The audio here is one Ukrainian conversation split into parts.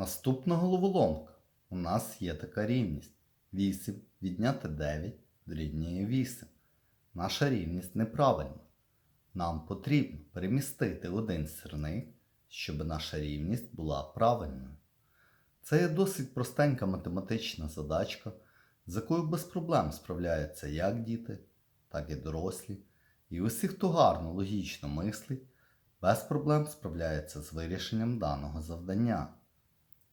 Наступна головоломка. У нас є така рівність. 8 відняти 9 дорівнює 8. Наша рівність неправильна. Нам потрібно перемістити один сірник, щоб наша рівність була правильною. Це є досить простенька математична задачка, з якою без проблем справляються як діти, так і дорослі. І усі, хто гарно логічно мислить, без проблем справляється з вирішенням даного завдання.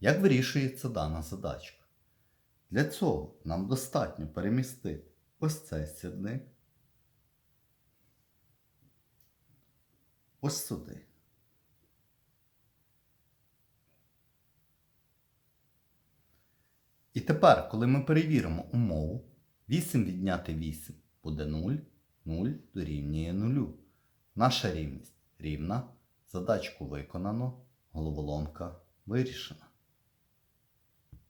Як вирішується дана задачка? Для цього нам достатньо перемістити ось цей сірник ось сюди. І тепер, коли ми перевіримо умову, 8 відняти 8 буде 0, 0 дорівнює 0. Наша рівність рівна, задачку виконано, головоломка вирішена.